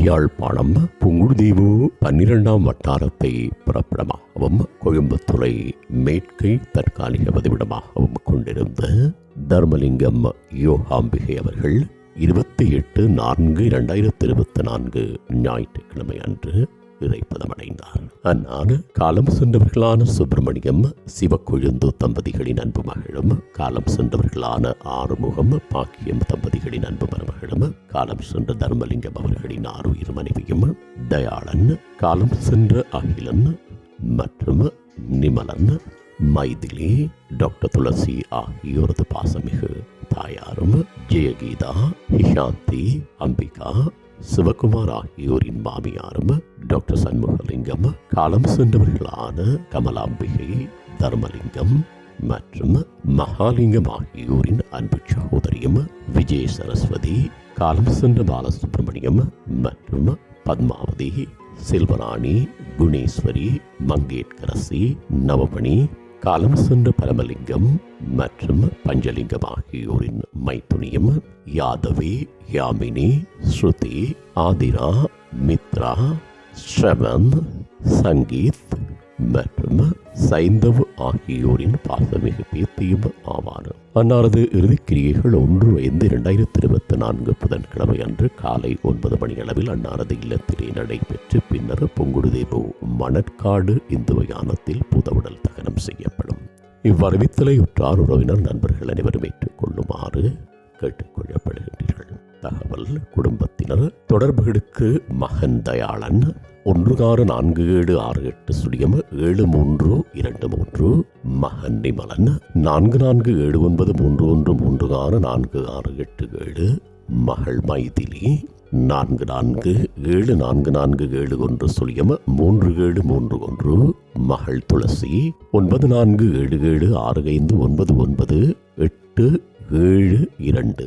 யாழ்ப்பாணம் புங்குடுதீவு பன்னிரெண்டாம் வட்டாரத்தை புறப்படமாகவும் கோயம்புத்தூரை மேற்கை தற்காலிக பதிவிடமாகவும் கொண்டிருந்த தர்மலிங்கம் யோகாம்பிகை அவர்கள் இருபத்தி எட்டு நான்கு இரண்டாயிரத்தி இருபத்தி நான்கு ஞாயிற்றுக்கிழமை அன்று இறைப்பதமடைந்தார் அந்நாடு காலம் சென்றவர்களான சுப்பிரமணியம் சிவக்கொழுந்து தம்பதிகளின் அன்பு மகளும் காலம் சென்றவர்களான ஆறுமுகம் பாக்கியம் தம்பதிகளின் அன்பு மருமகளும் காலம் சென்ற தர்மலிங்கம் அவர்களின் ஆறுயிர் மனைவியும் தயாளன் காலம் சென்ற அகிலன் மற்றும் நிமலன் மைதிலி டாக்டர் துளசி ஆகியோரது பாசமிகு தாயாரும் ஜெயகீதா ஹிஷாந்தி அம்பிகா சிவகுமார் ஆகியோரின் மாமியாரும் டாக்டர் சண்முகலிங்கம் காலம் சென்றவர்களான கமலாம்பிகை தர்மலிங்கம் மற்றும் மகாலிங்கம் ஆகியோரின் அன்பு சகோதரியும் விஜய சரஸ்வதி காலம் சென்ற பாலசுப்ரமணியம் மற்றும் பத்மாவதி செல்வராணி குணேஸ்வரி மங்கேட்கரசி நவமணி காலம் சென்ற பரமலிங்கம் மற்றும் பஞ்சலிங்கம் ஆகியோரின் மைத்துனியம் யாதவி யாமினி ஸ்ருதி ஆதிரா மித்ரா ஸ்ரவன் சங்கீத் மற்றும் சைந்தவ் ஆகியோரின் பாசமிகு பேத்தியும் ஆவார் அன்னாரது இறுதிக்கிரியைகள் ஒன்று ஐந்து இரண்டாயிரத்தி இருபத்தி நான்கு புதன்கிழமை அன்று காலை ஒன்பது மணி அளவில் அன்னாரது இல்லத்திலே நடைபெற்று பின்னர் பொங்குடுதேபு மணற்காடு இந்து யானத்தில் புதவுடல் தகனம் செய்யப்படும். இவ்வறிவித்தலை உற்றார் உறவினர் நண்பர்கள் அனைவரும் ஏற்றுக்கொள்ளுமாறு கேட்டுக்கொள்ளப்படுகின்றீர்கள். தகவல் குடும்பத்தினர் தொடர்புகளுக்கு மகன் தயாளன் ஒன்று ஆறு நான்கு ஏழு ஆறு எட்டு சுழியம் ஏழு மூன்று இரண்டு மூன்று மகன் நிமலன் நான்கு நான்கு ஏழு ஒன்பது மூன்று ஒன்று மூன்று ஆறு நான்கு ஆறு எட்டு ஏழு மகள் மைதிலி நான்கு நான்கு ஏழு நான்கு நான்கு ஏழு ஒன்று சுழியம் மூன்று ஏழு மூன்று ஒன்று மகள் துளசி ஒன்பது நான்கு ஏழு ஏழு ஆறு ஐந்து ஒன்பது ஒன்பது எட்டு ஏழு இரண்டு